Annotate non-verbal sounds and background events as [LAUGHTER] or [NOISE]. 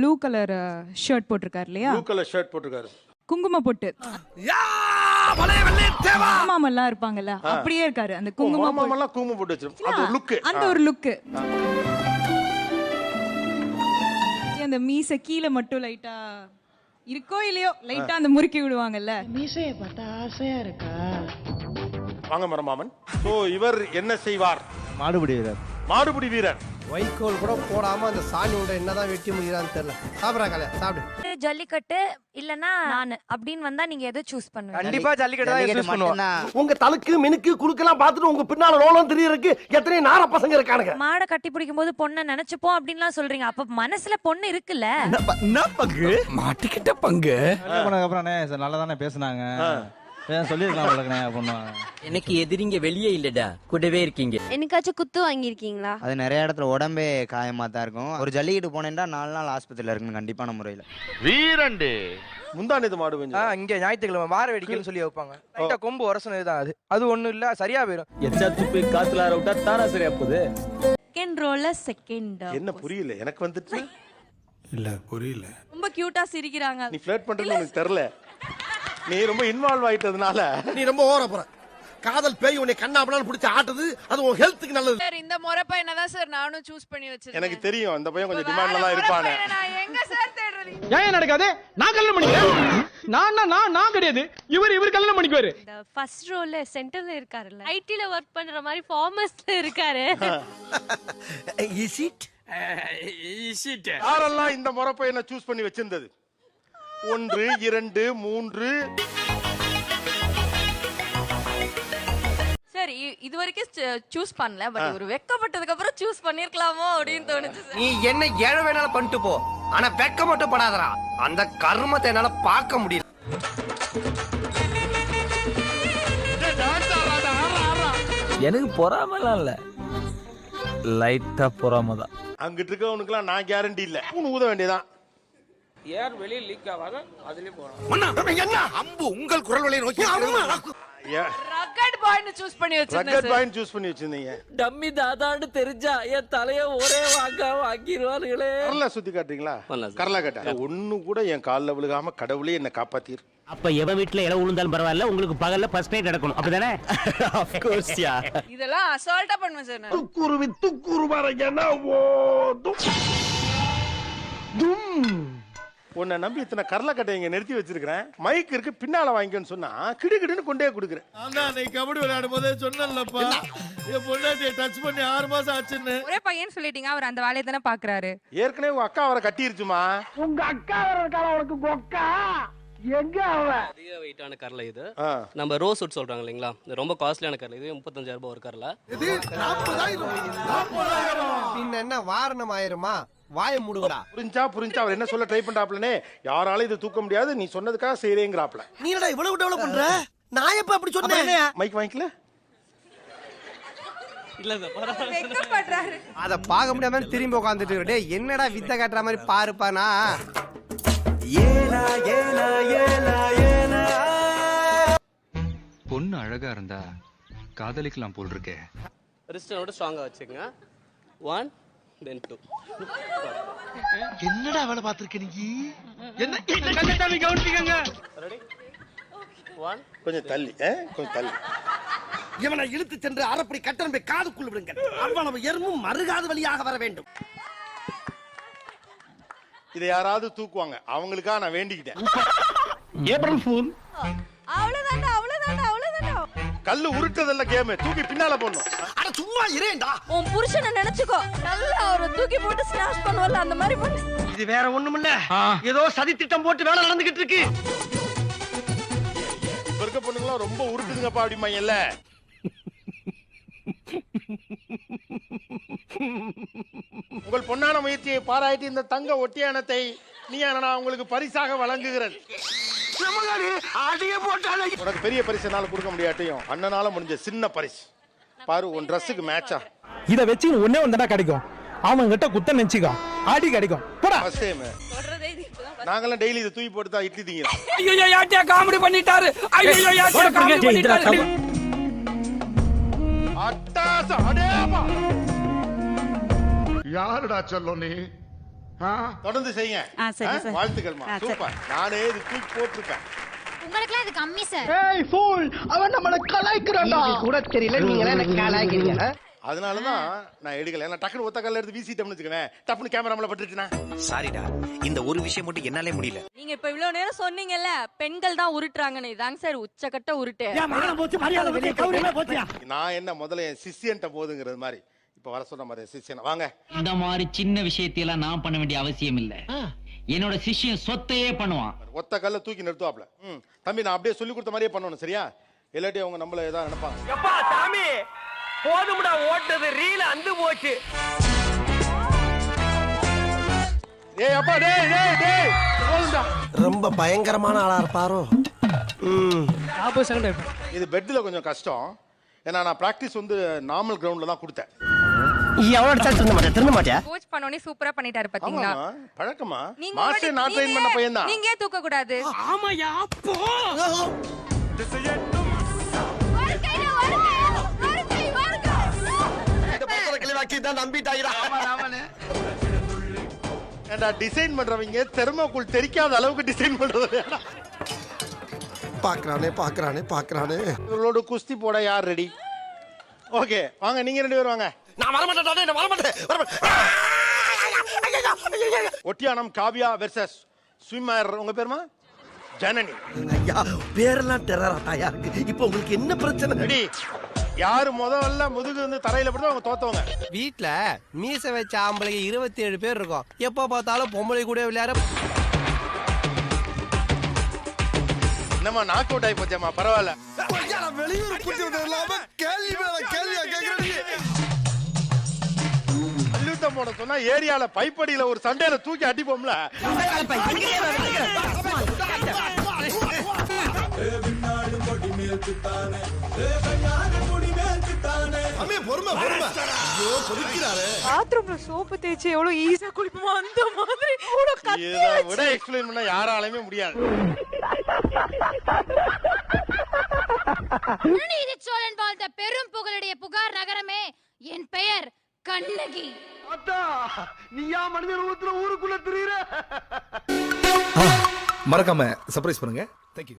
Blue colour shirt போட்டிருக்காரு இல்லையா blue colour shirt போட்டிருக்காரு. குங்கும பொட்டு. மாமெல்லாம் இருப்பாங்கல்ல அப்படியே இருக்காரு. அந்த குங்கும பொட்டு. மாமெல்லாம் கூம போட்டு வச்சிருப்போம் அது ஒரு லுக்கு அந்த ஒரு லுக்கு அந்த மீச கீழே மட்டும் லைட்டா இருக்கோ இல்லையோ லைட்டா அந்த முறுக்கி விடுவாங்கல்ல. மீசையை பார்த்தா ஆசையா இருக்கா? வாங்க மரமாமன். சோ இவர் என்ன செய்வார்? மாடுபிடி வீரர். மாடுபிடி வீரர். வைக்கோல் கூட போடாம அந்த சாணி உண்டை என்னதான் வெட்டி முடிகிறான்னு தெரியல. சாப்பிட்றா கலையா சாப்பிடு. ஜல்லிக்கட்டு இல்லனா நான் அப்படின்னு வந்தா நீங்க எதை சூஸ் பண்ணுவீங்க? கண்டிப்பா ஜல்லிக்கட்டு தான் யூஸ் பண்ணுவோம். உங்க தலுக்கு மினுக்கு குலுக்கெல்லாம் பார்த்துட்டு உங்க பின்னால ரோலம் தெரியறதுக்கு எத்தனை நார பசங்க இருக்கானுங்க. மாடை கட்டி பிடிக்கும் போது பொண்ணை நினைச்சுப்போம் அப்படின்லாம் சொல்றீங்க. அப்ப மனசுல பொண்ணு இருக்குல்ல? என்ன பங்கு? மாட்டிக்கிட்ட பங்கு. அப்புறம் நல்லா தானே பேசுனாங்க. பண்ணுவாங்க எனக்கு எதிரிங்க வெளியே இல்லடா. கூடவே இருக்கீங்க. என்னைக்காச்சும் குத்து வாங்கியிருக்கீங்களா? அது நிறைய இடத்துல உடம்பே காயமா தான் இருக்கும். ஒரு ஜல்லிக்கட்டு போனேன்டா நாலு நாள் ஆஸ்பத்திரியில் இருக்கணும் கண்டிப்பான முறையில். வீரண்டு. முந்தானது மாடு ஆ, கொஞ்சம் இங்க ஞாயிற்றுக்கிழமை வார வேடிக்கைன்னு சொல்லி வைப்பாங்க. லைட்டா கொம்பு உரசனது தான் அது. அது ஒண்ணும் இல்ல சரியா போயிடும் எச்சாத்து போய் காத்துல ஆற விட்டா தானா சரியா போகுது. செகண்ட் ரோல செகண்ட் என்ன புரியல எனக்கு வந்துட்டு ரொம்ப கியூட்டா சிரிக்கிறாங்க. நீ ஃபிளர்ட் பண்றதுன்னு உனக்கு தெரியல. [LAUGHS] நீ ரொம்ப இன்வால்வ் ஆயிட்டதுனால. நீ ரொம்ப ஓர போற. காதல் பேய் உன்னை கண்ணாபலாம் பிடிச்சி ஆட்டுது. அது உன் ஹெல்த்துக்கு நல்லது. சார் இந்த முறை பையனை தான் சார் நானும் சூஸ் பண்ணி வச்சிருக்கேன். எனக்கு தெரியும் அந்த பையன் கொஞ்சம் டிமாண்ட்ல தான் இருப்பானே. நான் எங்க சார் தேடுறது? ஏன் நடக்காது நான் கல்யாணம் பண்ணிக்கிறேன். நான் நான் நான் கிடையாது. இவர் இவர் கல்யாணம் பண்ணிக்குவாரு. இந்த ஃபர்ஸ்ட் ரோல சென்டர்ல இருக்காருல்ல. ஐடில ஒர்க் பண்ற மாதிரி ஃபார்மஸ்ல இருக்காரு. [LAUGHS] இஸ் இட் யாரெல்லாம் இந்த முறை பையனை சூஸ் பண்ணி வச்சிருந்தது? ஒன்று இரண்டு மூன்று. சார் இது வரைக்கும் சூஸ் பண்ணல பட் ஒரு வெக்கப்பட்டதுக்கு அப்புறம் சூஸ் பண்ணிருக்கலாமோ அப்படின்னு தோணுச்சு சார் நீ என்ன ஏழை வேணாலும் பண்ணிட்டு போ. ஆனா வெக்க மட்டும் படாதடா. அந்த கர்மத்தை என்னால பார்க்க முடியல. எனக்கு பொறாமலாம் இல்ல. லைட்டா பொறாம தான் அங்கிட்டு இருக்கவனுக்குலாம் நான் கேரண்டி இல்ல. மூணு ஊத வேண்டியதான் ஏர் வெளியே லீக் ஆகாத அதுலயே போறோம் என்ன? அம்பு உங்கள் குரல் வழியை நோக்கி ரக்கட் பாய்னு சூஸ் பண்ணி வச்சிருந்தேன் ரக்கட் பாயிண்ட் சூஸ் பண்ணி வச்சிருந்தீங்க. டம்மி தாதான்னு தெரிஞ்சா என் தலைய ஒரே வாங்க வாங்கிடுவாருங்களே கரலா சுத்தி காட்டுறீங்களா? கரலா காட்ட. ஒண்ணு கூட என் கால்ல விழுகாம கடவுளே என்ன காப்பாத்தீர். அப்ப எவ வீட்டுல இடம் விழுந்தாலும் பரவாயில்ல உங்களுக்கு பகல்ல ஃபர்ஸ்ட் நைட் நடக்கணும். அப்படிதானே? ஆஃப் கோர்ஸ் யா இதெல்லாம் அசால்ட்டா பண்ணுவேன் சார் நான். துக்குருவி துக்குரு வரங்கன்னா ஓடும் உன்னை நம்பி இத்தனை கரலா கட்டை இங்க நிறுத்தி வச்சிருக்கிறேன். மைக் இருக்கு பின்னால வாங்கிக்கன்னு சொன்னா கிடுகிடுன்னு கொண்டே கொடுக்குறேன். அன்னைக்கு கபடி விளையாடும் போதே சொன்னேன்லப்பா. என் பொண்டாட்டியை டச் பண்ணி ஆறு மாசம் ஆச்சுன்னு. ஒரே பையன் சொல்லிட்டீங்க அவர் அந்த வேலையை தானே பாக்குறாரு ஏற்கனவே உங்க அக்கா அவரை கட்டிருச்சுமா? உங்க அக்கா வர இருக்காளா உனக்கு கொக்கா எங்க அவ அதிக வெயிட்டான கரலை இது. ஆ. நம்ம ரோஸ் வுட் சொல்றாங்க இல்லைங்களா? இது ரொம்ப காஸ்ட்லியான கரலை இது முப்பத்தஞ்சாயிரம் ரூபாய் ஒரு கரலை இது நாற்பதாயிரம் நாற்பதாயிரம் பின்ன என்ன வாரணம் ஆயிருமா? வாய மூடுங்கடா. புரிஞ்சா புரிஞ்சா அவர் என்ன சொல்ல ட்ரை பண்றாப்லனே யாராலும் இது தூக்க முடியாது நீ சொன்னதுக்காக செய்யறேங்கிறாப்ல நீ என்னடா இவ்வளவு டெவலப் பண்ற? நான் எப்ப அப்படி சொன்னேன்? மைக் வாங்கிக்கல? அத பார்க்க முடியாம திரும்பி உட்காந்துட்டு டேய் என்னடா வித்த காட்டுற மாதிரி பாருப்பானா ஏலா ஏலா ஏலா ஏலா. பொண்ணு அழகா இருந்தா காதலிக்கலாம் போல் இருக்கே. ரிஸ்டனோட ஸ்ட்ராங்கா வச்சுக்கங்க. ஒன் தென் டூ என்னடா வேலை பார்த்திருக்க நீ என்ன ரெடி ஒன் கொஞ்சம் தள்ளி? கொஞ்சம் தள்ளி. இவனை இழுத்து சென்று அரைப்படி கட்டணம் போய் காதுக்குள் விடுங்க அவ்வளவு எறும்பும் மறுகாது வழியாக வர வேண்டும். இதை யாராவது தூக்குவாங்க. அவங்களுக்காக நான் வேண்டிக்கிட்டேன். April fool அவ்வளவுதான்டா அவ்வளவுதான்டா அவ்வளவுதான்டா. கல்லு உருட்டதல்ல கேம் தூக்கி பின்னால போடணும். சும்மா இரேண்டா உன் புருஷனை நினைச்சுக்கோ. நல்லா அவரை தூக்கி போட்டு ஸ்னாஷ் பண்ணுவல அந்த மாதிரி பண்ணு. இது வேற ஒண்ணுமில்ல. ஏதோ சதி திட்டம் போட்டு வேலை நடந்துகிட்டு இருக்கு. இப்ப இருக்க பொண்ணுங்களாம் ரொம்ப உருட்டுதுங்கப்பா அப்படிமாங்கல்ல உங்கள் பொன்னான முயற்சியை பாராட்டி இந்த தங்க ஒட்டியானத்தை நீ நான் உங்களுக்கு பரிசாக வழங்குகிறது. உனக்கு பெரிய பரிசு என்னால கொடுக்க முடியாட்டையும் அண்ணனால முடிஞ்ச சின்ன பரிசு. பாரு உன் ட்ரெஸ்ஸுக்கு மேட்சா இத வச்சு ஒண்ணே ஒன்றா கிடைக்கும். அவன் கிட்ட குத்த நினைச்சுக்கோ. ஆடி கிடைக்கும். போடா. ஃபர்ஸ்ட் டைம் நாங்கெல்லாம் டெய்லி இதை தூக்கி போட்டு தான் இட்லி திங்கிறோம். ஐயோ யாட்டியா காமெடி பண்ணிட்டாரு? ஐயோ யாட்டியா காமெடி பண்ணிட்டாரு? அட்டாசம் அடேப்பா யாருடா சொல்லும் நீ? தொடர்ந்து செய்யுங்க. வாழ்த்துக்கள்மா. சரி. சூப்பர். நானே இது தூக்கி போட்டிருப்பேன். உங்களுக்குலாம் இது கம்மி சார் ஏய் ஃபூல் அவன் நம்மள கலாய்க்கிறான்டா. கூட தெரியல நீங்க என்ன காலாகிறீங்க அதனாலதான் நான் எடுக்கல. ஏன்னா டக்குனு ஒத்த கல்ல எடுத்து வீசிட்டோம்னு வச்சுக்கவேன் டப்புனு கேமராமல பட்டுச்சுன்னா சாரிடா இந்த ஒரு விஷயம் மட்டும் என்னாலே முடியல. நீங்க இப்ப இவ்வளவு நேரம் சொன்னீங்கல்ல பெண்கள் தான் உருட்டுறாங்கன்னு. இதாங்க சார் உச்சக்கட்ட உருட்டு. நான் என்ன முதல்ல என் சிஷியன்ட்ட போதுங்கிறது மாதிரி. இப்ப வர சொன்ன மாதிரி சிஷியன். வாங்க. இந்த மாதிரி சின்ன விஷயத்தையெல்லாம் நான் பண்ண வேண்டிய அவசியம் இல்ல. என்னோட சிஷ்யன் சொத்தையே பண்ணுவான். ஒத்த கல்ல தூக்கி நிறுத்துவாப்ல. ம். தம்பி நான் அப்படியே சொல்லி கொடுத்த மாதிரியே பண்ணணும் சரியா? இல்லாட்டி அவங்க நம்மள ஏதாவது நினைப்பாங்க. எப்பா சாமி? போதும்டா ஓட்டது ரீல அந்து போச்சு. ஏய் அப்பா டேய் டேய் டேய். போதும்டா. ரொம்ப பயங்கரமான ஆளா இருப்பாரோ? இது பெட்ல கொஞ்சம் கஷ்டம். ஏன்னா நான் பிராக்டிஸ் வந்து நார்மல் கிரவுண்ட்ல தான் கொடுத்தேன். எவ்வளவு அடிச்சா திருந்த மாட்டேன் திருந்த மாட்டியா? கோச் பண்ணோனே சூப்பரா பண்ணிட்டாரு பாத்தீங்களா? பழக்கமா? நீங்க மாஸ்டர் நான் ட்ரெயின் பண்ண நீங்க- பையன் தான் நீங்க தூக்க கூடாது ஏன்டா டிசைன் பண்றவங்க தெர்மோக்குள் தெரிக்காத அளவுக்கு டிசைன் பண்றது பாக்குறானே பாக்குறானே பாக்குறானே. இவர்களோட குஸ்தி போட யார் ரெடி ஓகே வாங்க நீங்க ரெண்டு பேரும் வாங்க. நான் வர மாட்டேன் நான் வர மாட்டேன் வர மாட்டேன் ஒட்டியானம் காவியா வெர்சஸ் ஸ்விம்மர் உங்க பேருமா? ஜனனி. ஐயா பேரெல்லாம் டெரராட்டாயா இருக்கு. இப்போ உங்களுக்கு என்ன பிரச்சனை? யாரு முதல்ல முதுகு வந்து தரையில படுதோ அவங்க தோத்தவங்க. வீட்ல மீச வச்ச ஆம்பளைங்க இருபத்தி ஏழு பேர் இருக்கும். எப்ப பார்த்தாலும் பொம்பளை கூட விளையாட என்னம்மா நாக் அவுட் ஆகி போச்சேம்மா பரவாயில்ல. போட சொன்னா ஏரியால பைப்படியில ஒரு சண்டையில தூக்கி அடிப்போம்ல. பாத்ரூம்ல சோப்பு தேய்ச்சி எவ்வளவு ஈஸியா குளிப்போமோ அந்த மாதிரி. இதை. விட எக்ஸ்பிளைன் பண்ண யாராலையுமே முடியாது. சோழன் வாழ்ந்த பெரும் புகழுடைய புகார் நகரமே மனித ரூபத்துல ஊருக்குள்ள திரியுற. மறக்காம சர்ப்ரைஸ் பண்ணுங்க. தேங்க்யூ